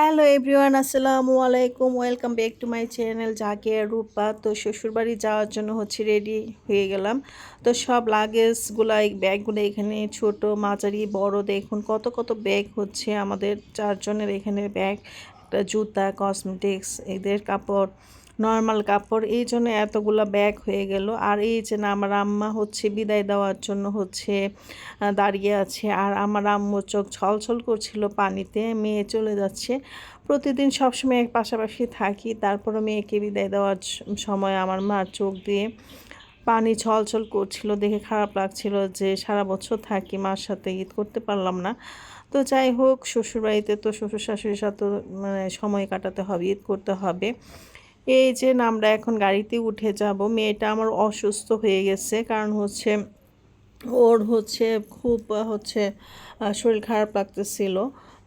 Hello everyone, আসসালামু আলাইকুম। Welcome back to my channel জাকে রূপা। তো শ্বশুরবাড়ি যাওয়ার জন্য হচ্ছে রেডি হয়ে গেলাম। তো সব লাগেজগুলো, এই ব্যাগগুলো এখানে ছোট, মাঝারি, বড়, দেখুন কত কত ব্যাগ হচ্ছে আমাদের চারজনের এখানে ব্যাগ, একটা জুতা কসমেটিক্স এদের কাপড়। নর্মাল কাপড়, এই জন্য এতগুলো ব্যাগ হয়ে গেল। আর এই যে না, আমার আম্মা হচ্ছে বিদায় দেওয়ার জন্য হচ্ছে দাঁড়িয়ে আছে। আর আমার আম্মুর চোখ ছলছল করছিল পানিতে, মেয়ে চলে যাচ্ছে। প্রতিদিন সবসময় পাশাপাশি থাকি। তারপরে মেয়েকে বিদায় দেওয়ার সময় আমার মার চোখ দিয়ে পানি ছলছল করছিল। দেখে খারাপ লাগছিল যে সারা বছর থাকি, মার সাথে ঈদ করতে পারলাম না। তো যাই হোক, শ্বশুরবাড়িতে তো শ্বশুর শাশুড়ির সাথে মানে সময় কাটাতে হবে, ঈদ করতে হবে। এই যে আমরা এখন গাড়িতে উঠে যাব। মেয়েটা আমার অসুস্থ হয়ে গেছে, কারণ হচ্ছে ওর হচ্ছে খুব হচ্ছে শরীর খারাপ লাগতেছিল।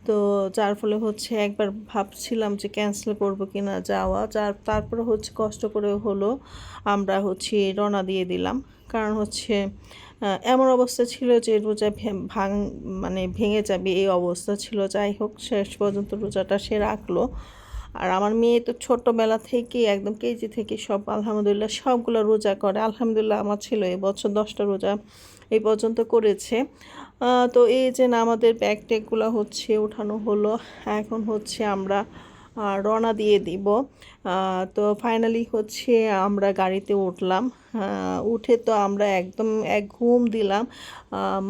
তো যার ফলে হচ্ছে একবার ভাবছিলাম যে ক্যান্সেল করব কি না যাওয়া। যার, তারপরে হচ্ছে কষ্ট করে হলো, আমরা হচ্ছে রওনা দিয়ে দিলাম। কারণ হচ্ছে এমন অবস্থা ছিল যে রোজা ভাঙ মানে ভেঙে যাবে এই অবস্থা ছিল। যাই হোক, শেষ পর্যন্ত রোজাটা সে রাখল। আর আমার মেয়ে তো ছোটোবেলা থেকে একদম কেজি থেকে সব আলহামদুলিল্লাহ সবগুলো রোজা করে। আলহামদুলিল্লাহ আমার ছিল এবছর দশটা রোজা এই পর্যন্ত করেছে। তো এই যে না আমাদের ব্যাগ ট্যাগগুলো হচ্ছে ওঠানো হলো, এখন হচ্ছে আমরা রওনা দিয়ে দিব। তো ফাইনালি হচ্ছে আমরা গাড়িতে উঠলাম। উঠে তো আমরা একদম এক ঘুম দিলাম।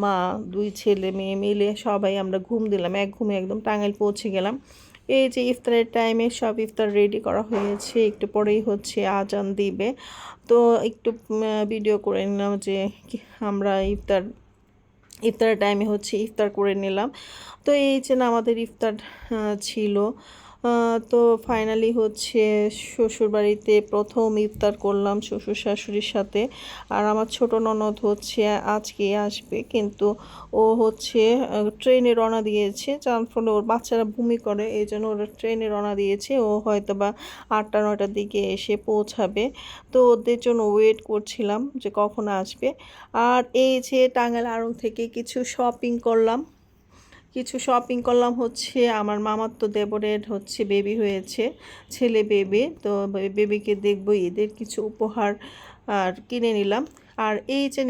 মা, দুই ছেলে মেয়ে মিলে সবাই আমরা ঘুম দিলাম। এক ঘুমে একদম টাঙ্গাইল পৌঁছে গেলাম। এই যে ইফতারের টাইমে সব ইফতার রেডি করা হয়েছে। একটু পরেই হচ্ছে আজান দিবে। তো একটু ভিডিও করে নিলাম যে আমরা ইফতার, ইফতারের টাইমে হচ্ছে ইফতার করে নিলাম। তো এই যে আমাদের ইফতার ছিল। তো ফাইনালি হচ্ছে শ্বশুরবাড়িতে প্রথম ইফতার করলাম শ্বশুর শাশুড়ির সাথে। আর আমার ছোট ননদ হচ্ছে আজকে আসবে, কিন্তু ও হচ্ছে ট্রেনে রওনা দিয়েছে। যার ফলে ওর বাচ্চারা ভূমি করে, এই জন্য ওরা ট্রেনে রওনা দিয়েছে। ও হয়তো বা আটটা, নয়টার দিকে এসে পৌঁছাবে। তো ওদের জন্য ওয়েট করছিলাম যে কখন আসবে। আর এই যে টাঙ্গাইল আড়ং থেকে কিছু শপিং করলাম। কিছু শপিং করলাম হচ্ছে আমার মামার তো দেবরের হচ্ছে বেবি হয়েছে, ছেলে বেবি তো বেবিকে দেখব ঈদের কিছু উপহার আর কিনে নিলাম। আর এই যে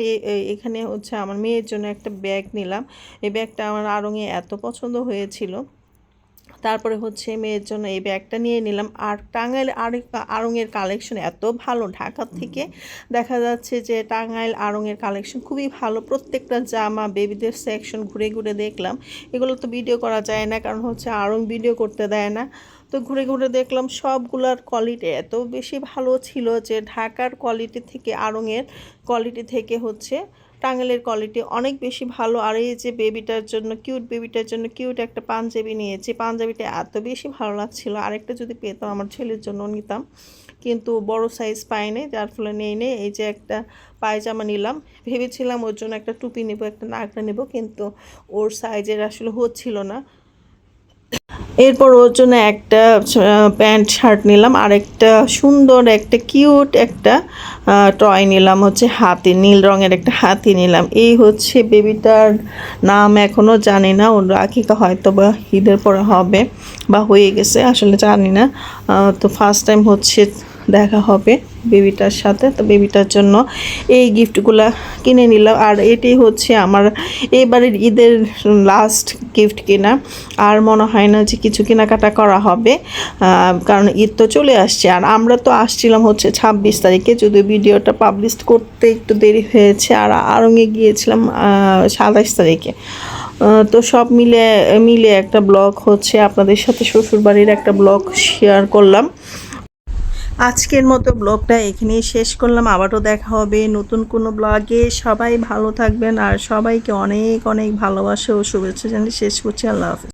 এখানে হচ্ছে আমার মেয়ের জন্য একটা ব্যাগ নিলাম। এই ব্যাগটা আমার আরঙে এত পছন্দ হয়েছিল। তারপরে হচ্ছে মেয়ের জন্য এই ব্যাগটা নিয়ে নিলাম। আর টাঙ্গাইল আরেক আড়ঙের কালেকশন এত ভালো ঢাকার থেকে দেখা যাচ্ছে যে টাঙ্গাইল আড়ঙের কালেকশন খুবই ভালো। প্রত্যেকটা জামা বেবিদের সেকশন ঘুরে ঘুরে দেখলাম। এগুলো তো ভিডিও করা যায় না কারণ হচ্ছে আড়ং ভিডিও করতে দেয় না। তো ঘুরে ঘুরে দেখলাম সবগুলার কোয়ালিটি এত বেশি ভালো ছিল যে ঢাকার কোয়ালিটি থেকে আড়ঙের কোয়ালিটি থেকে হচ্ছে টাঙ্গেলের কোয়ালিটি অনেক বেশি ভালো। আর এই যে বেবিটার জন্য কিউট বেবিটার জন্য কিউট একটা পাঞ্জাবি নিয়েছি, পাঞ্জাবিটা এত বেশি ভালো লাগছিল। আরেকটা যদি পেতাম আমার ছেলের জন্য নিতাম, কিন্তু বড় সাইজ পাইনি, যার ফলে নেই নেই। এই যে একটা পায়জামা নিলাম, ভেবেছিলাম ওর জন্য একটা টুপি নেব, একটা নাগরা নেব, কিন্তু ওর সাইজের আসলে হচ্ছিল না। এরপর ওর জন্য একটা প্যান্ট শার্ট নিলাম আর একটা সুন্দর, একটা কিউট একটা টয় নিলাম, হচ্ছে হাতি, নীল রঙের একটা হাতি নিলাম। এই হচ্ছে বেবিটার নাম এখনও জানি না, ওর রাখিকা হয়তো বা ঈদের পরে হবে বা হয়ে গেছে, আসলে জানি না। তো ফার্স্ট টাইম হচ্ছে দেখা হবে বেবিটার সাথে। তো বেবিটার জন্য এই গিফটগুলো কিনে নিলাম। আর এটি হচ্ছে আমার এবারের ঈদের লাস্ট গিফট কেনা। আর মনে হয় না যে কিছু কেনাকাটা করা হবে। কারণ ঈদ তো চলে আসছে। আর আমরা তো আসছিলাম হচ্ছে ছাব্বিশ তারিখে। যদি ভিডিওটা পাবলিশ করতে একটু দেরি হয়েছে। আর আরঙে গিয়েছিলাম সাতাশ তারিখে। তো সব মিলে মিলে একটা ব্লগ হচ্ছে। আপনাদের সাথে শ্বশুরবাড়ির একটা ব্লগ শেয়ার করলাম। আজকের মতো ব্লগটা এখানেই শেষ করলাম। আবারও দেখা হবে নতুন কোনো ব্লগে। সবাই ভালো থাকবেন আর সবাইকে অনেক অনেক ভালোবাসা ও শুভেচ্ছা জানিয়ে শেষ করছি। আল্লাহ হাফিজ।